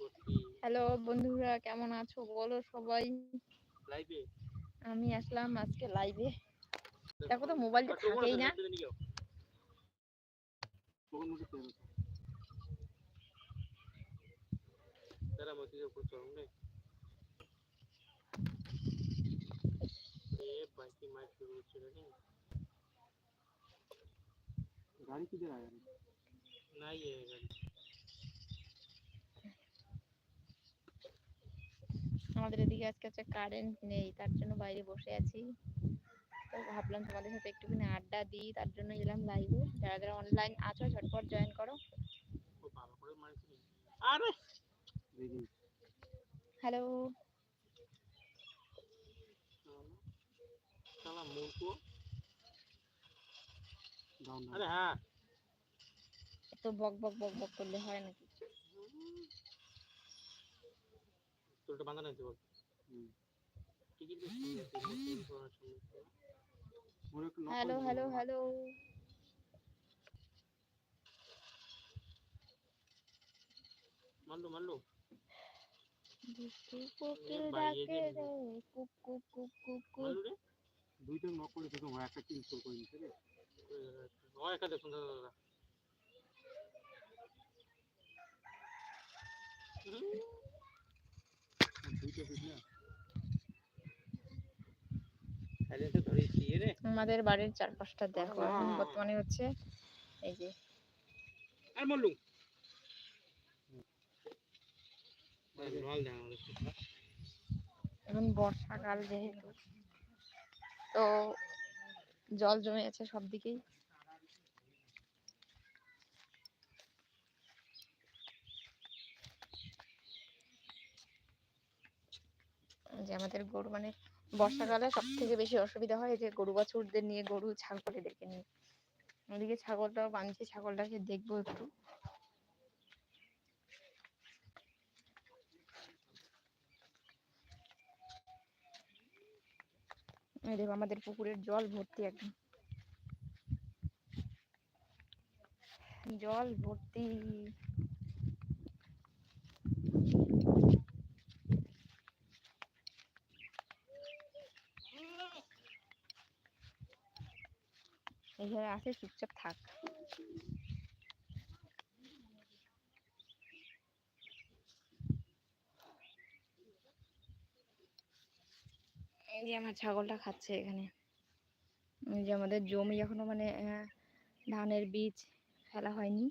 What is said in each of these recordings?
Hello বন্ধুরা কেমন আছো? বলো সবাই। লাইভে আমি আসলাম আজকে লাইভে দেখো তো মোবাইলটা থাকেই না শুরু হচ্ছে রে गाड़ी আমাদের এদিকে আজকে হচ্ছে কারেন্ট নেই তার জন্য বাইরে বসে আছি। তো ভাবলাম তোমাদের সাথে একটুখানি আড্ডা দিই তার জন্য এলাম লাইভে যারা যারা অনলাইন আছো ঝটপট জয়েন করো। হ্যালো তো বক বক বক বক করলে হয় নাকি? চুলটা বাঁধা নিতে বল। হ্যালো হ্যালো হ্যালো মাল্লু মাল্লু দুইটা নক করে তো একটা কিল করে নিতে রে। আমাদের বাড়ির চারপাশটা দেখো এখন বর্তমানে হচ্ছে এই যে। এখন বর্ষাকাল যেহেতু তো জল জমে আছে সব দিকেই। যে আমাদের গরু মানে বর্ষাকালে সব থেকে বেশি অসুবিধা হয় যে গরু বাছুরদের নিয়ে গরু ছাগল এদেরকে নিয়ে। ওদিকে ছাগলটাও বাঁধছি ছাগলটাকে দেখব একটু। দেখো, আমাদের পুকুরের জল ভর্তি একদম। জল ভর্তি। এইখানে আছে, চুপচাপ থাক। এই যে আমার ছাগলটা খাচ্ছে এখানে। এই যে আমাদের জমি এখনও মানে ধানের বীজ ফেলা হয়নি।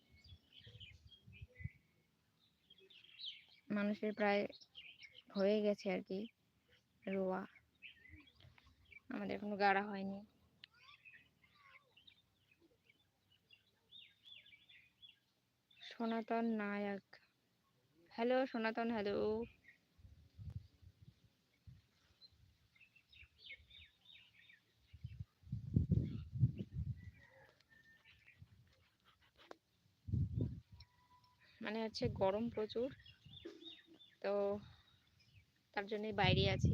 মানুষের প্রায় হয়ে গেছে আর কি, রোয়া। আমাদের এখনও গাড়া হয়নি। সনাতন নায়ক। হ্যালো সনাতন হ্যালো মানে হচ্ছে গরম প্রচুর, তো তার জন্যই বাইরে আছি।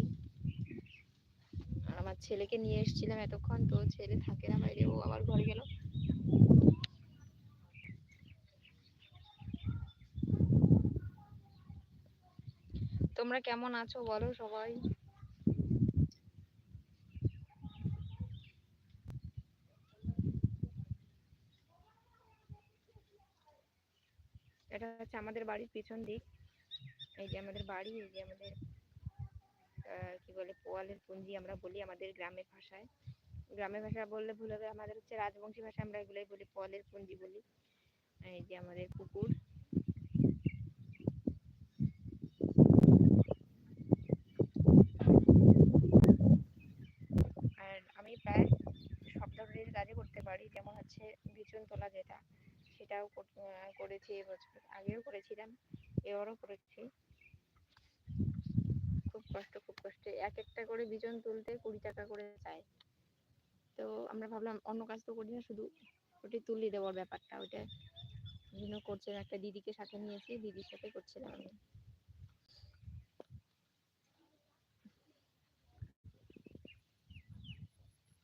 আর আমার ছেলেকে নিয়ে এসেছিলাম এতক্ষণ, তো ছেলে থাকে না বাইরে, ও আবার ঘরে গেল। তোমরা কেমন আছো বলো সবাই। এটা হচ্ছে আমাদের বাড়ির পিছন দিক। এই যে আমাদের বাড়ি, এই যে আমাদের কি বলে, পোয়ালের পুঞ্জি আমরা বলি আমাদের গ্রামের ভাষায়। গ্রামের ভাষা বললে ভুল হবে, আমাদের হচ্ছে রাজবংশী ভাষায় আমরা এগুলোই বলি, পোয়ালের পুঞ্জি বলি। এই যে আমাদের পুকুর আর আমি প্রায় সব ধরনের কাজই করতে পারি যেমন বিচুন তোলা যেটা, সেটাও করেছি এবছর আগেও করেছিলাম, এবারও করেছি। খুব কষ্ট খুব কষ্ট। এক একটা করে বিচন তুলতে কুড়ি টাকা করে চায় তো আমরা ভাবলাম অন্য কাজ তো করি না, শুধু ওটি তুলি দেওয়ার ব্যাপারটা। ওইটা ওই জন্য করছিলাম একটা দিদিকে সাথে নিয়েছি, দিদির সাথে করছিলাম আমি।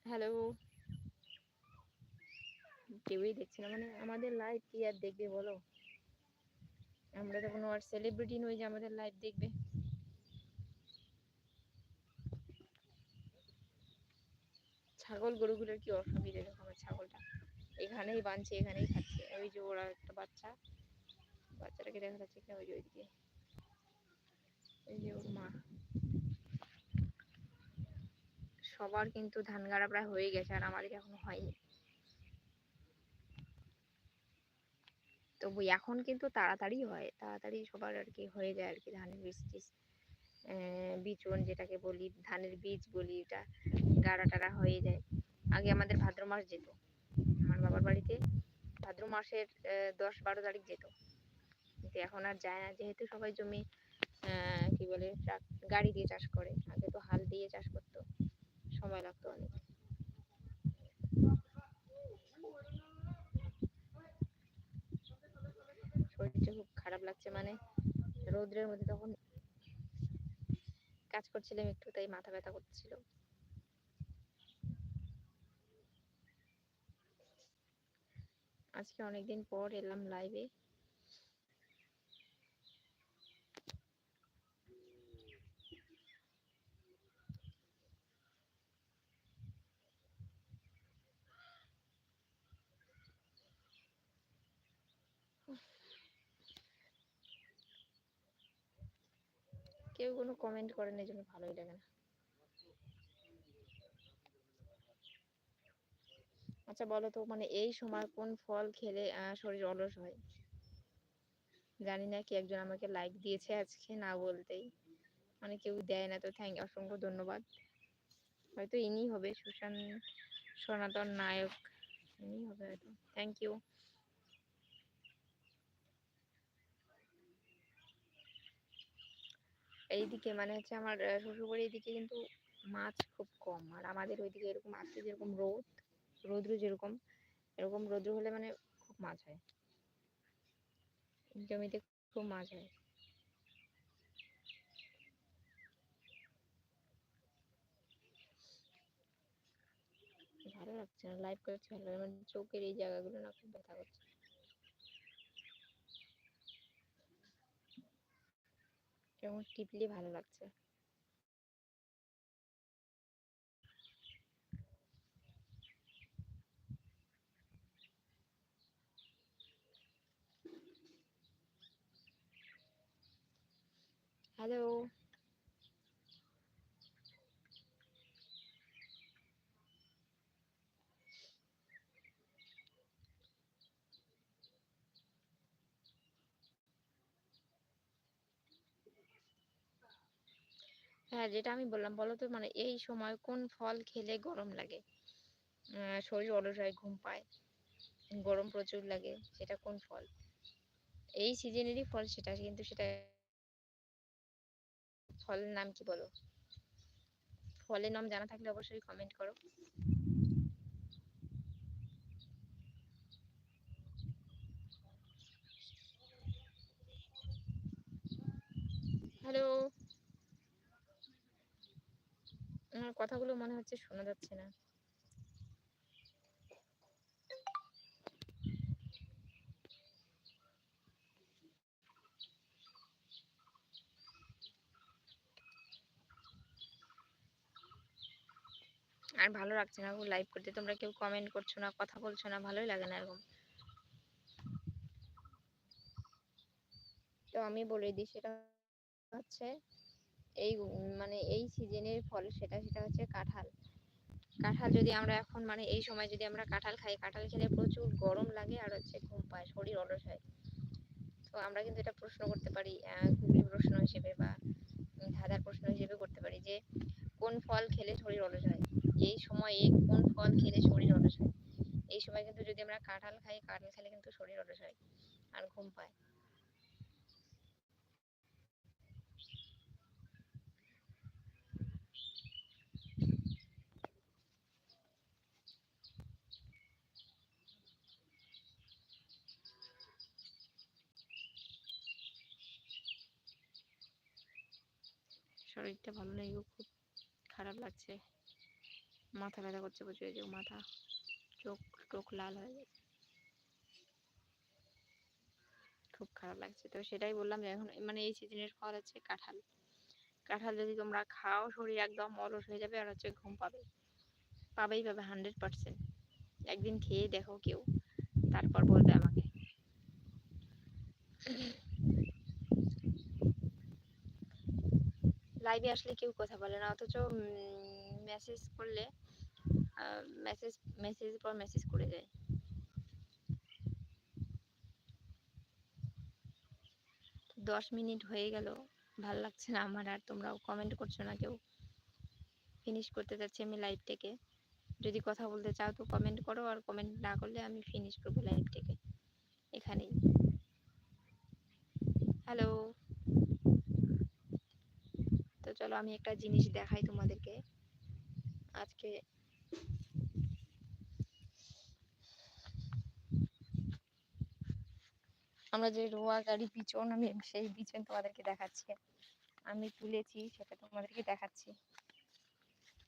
হ্যালো। কেউই দেখছে না। মানে আমাদের লাইভ কি আর দেখবে বলো? আমরা তো কোনো আর সেলিব্রিটি নই যে আমাদের লাইভ দেখবে। ছাগল গরুগুলোর কি অসুবিধা? দেখো আমার ছাগলটা। এখানেই বাঁধছে, এখানেই খাচ্ছে। ওই যে ওরা একটা বাচ্চা, বাচ্চাটাকে দেখা যাচ্ছে কিনা ওই যে ওইদিকে। এই যে ওর মা। সবার কিন্তু ধান গাড়া প্রায় হয়ে গেছে আর আমাদের এখনও হয়নি। তবু এখন কিন্তু তাড়াতাড়ি হয়। তাড়াতাড়ি সবার আর কি হয়ে যায় আর কি ধানের বীজ টিজ। বিচন যেটাকে বলি, ধানের বীজ বলি, এটা গাড়া টাড়া হয়ে যায়। আগে আমাদের ভাদ্র মাস যেত। আমার বাবার বাড়িতে ভাদ্র মাসের দশ বারো তারিখ যেত। কিন্তু এখন আর যায় না। যেহেতু সবাই জমি কি বলে গাড়ি দিয়ে চাষ করে, আগে তো হাল দিয়ে চাষ করতো। সময় লাগতো অনেক শরীরটা খুব খারাপ লাগছে মানে রৌদ্রের মধ্যে তখন কাজ করছিলাম একটু, তাই মাথা ব্যথা করছিল। আজকে অনেকদিন পর এলাম লাইভে কেউ কোনো কমেন্ট করেন এই জন্য ভালোই লাগে না। আচ্ছা বলো তো মানে এই সময় কোন ফল খেলে শরীর অলস হয়? জানি না, কি একজন আমাকে লাইক দিয়েছে আজকে না বলতেই। মানে কেউ দেয় না তো থ্যাংক অসংখ্য ধন্যবাদ। হয়তো ইনি হবে সুশান সনাতন নায়ক। ইনি হবে হয়তো থ্যাংক ইউ এইদিকে মানে হচ্ছে আমার শ্বশুরবাড়ির এদিকে কিন্তু মাছ খুব কম। আর আমাদের ওইদিকে এরকম আজকে যেরকম রোদ, রৌদ্র যেরকম, এরকম রৌদ্র হলে মানে খুব মাছ হয়। জমিতে খুব মাছ হয়। ভালো লাগছে না লাইভ করছি ভালো মানে চোখের এই জায়গাগুলো না খুব ব্যথা করছে। কেমন টিপলি ভালো লাগছে হ্যালো হ্যাঁ যেটা আমি বললাম বলো তো মানে এই সময় কোন ফল খেলে গরম লাগে? শরীর অলস হয় ঘুম পায়, গরম প্রচুর লাগে, সেটা কোন ফল? এই সিজনেরই ফল সেটা, কিন্তু সেটা ফলের নাম কি বলো? ফলের নাম জানা থাকলে অবশ্যই কমেন্ট করো। হ্যালো আমার কথাগুলো মনে হচ্ছে শোনা যাচ্ছে না। আর ভালো লাগছে না লাইভ করতে। তোমরা কেউ কমেন্ট করছ না, কথা বলছো না, ভালোই লাগে না এরকম। তো আমি বলে দিই, সেটা হচ্ছে এই মানে এই সিজনের ফল সেটা সেটা হচ্ছে কাঁঠাল। কাঁঠাল যদি আমরা এখন মানে এই সময় যদি আমরা কাঁঠাল খাই, কাঁঠাল খেলে প্রচুর গরম লাগে আর হচ্ছে ঘুম পায়, শরীর অলস হয়। তো আমরা কিন্তু এটা প্রশ্ন করতে পারি গুগলি প্রশ্ন হিসেবে বা ধাঁধার প্রশ্ন হিসেবে করতে পারি যে, কোন ফল খেলে শরীর অলস হয়? এই সময়ে কোন ফল খেলে শরীর অলস হয়? এই সময় কিন্তু যদি আমরা কাঁঠাল খাই, কাঁঠাল খেলে কিন্তু শরীর অলস হয় আর ঘুম পায়। শরীরটা ভালো নেই গো, খুব খারাপ লাগছে। মাথা ব্যথা করছে প্রচুর যে মাথা, চোখ টোক লাল হয়ে গেছে। খুব খারাপ লাগছে। তো সেটাই বললাম যে এখন মানে এই সিজনের ফল হচ্ছে কাঁঠাল। কাঁঠাল যদি তোমরা খাও, শরীর একদম অলস হয়ে যাবে আর হচ্ছে ঘুম পাবে। পাবেই পাবে হান্ড্রেড পার্সেন্ট। একদিন খেয়ে দেখো কেউ, তারপর বলবে আমাকে। লাইভে আসলে কেউ কথা বলে না, অথচ মেসেজ করলে মেসেজ মেসেজ পর মেসেজ করে যায়। দশ মিনিট হয়ে গেল, ভালো লাগছে না আমার আর, তোমরাও কমেন্ট করছ না কেউ। ফিনিশ করতে যাচ্ছি আমি লাইভটাকে যদি কথা বলতে চাও তো কমেন্ট করো, আর কমেন্ট না করলে আমি ফিনিশ করব লাইভটাকে এখানেই। হ্যালো চলো আমি একটা জিনিস দেখাই তোমাদেরকে। আজকে আমরা যে রোয়া গাড়ি পিছন, আমি সেই পিছন তোমাদেরকে দেখাচ্ছি। আমি তুলেছি, সেটা তোমাদেরকে দেখাচ্ছি।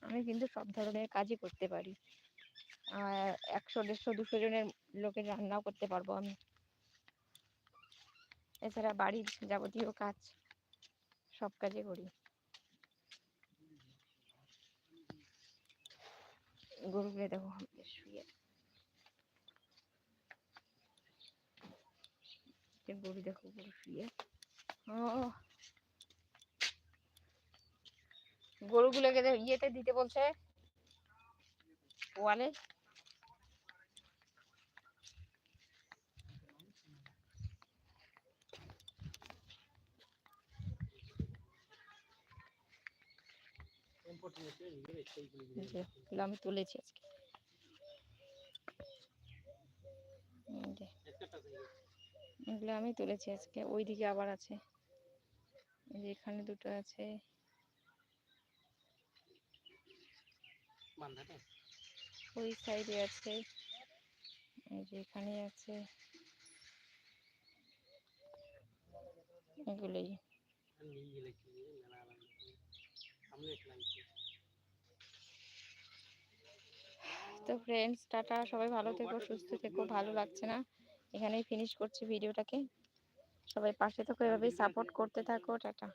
আমি কিন্তু সব ধরনের কাজই করতে পারি। আর একশো, দেড়শো, দুশো জনের লোকের রান্নাও করতে পারব আমি। এছাড়া বাড়ির যাবতীয় কাজ সব কাজই করি। গরুগুলো দেখো শুয়ে। গরু দেখো গরু শুয়ে। গরুগুলোকে ইয়েতে দিতে বলছে ওয়ালে ইম্পোর্টেন্ট আছে নিজের সেইগুলো এই যে এগুলো আমি তুলেছি আজকে। এগুলো আমি তুলেছি আজকে। ওইদিকে আবার আছে। যে এখানে দুটো আছে। ওই সাইডে আছে। এখানে আছে। এগুলোই আর নিয়ে গেলে কি মেলা আরাম সামনে এক লাগছে তো ফ্রেন্ডস টাটা সবাই ভালো থেকো সুস্থ থেকো ভালো লাগছে না। এখানেই ফিনিশ করছি ভিডিওটাকে সবাই পাশে থেকো এভাবেই সাপোর্ট করতে থাকো টাটা।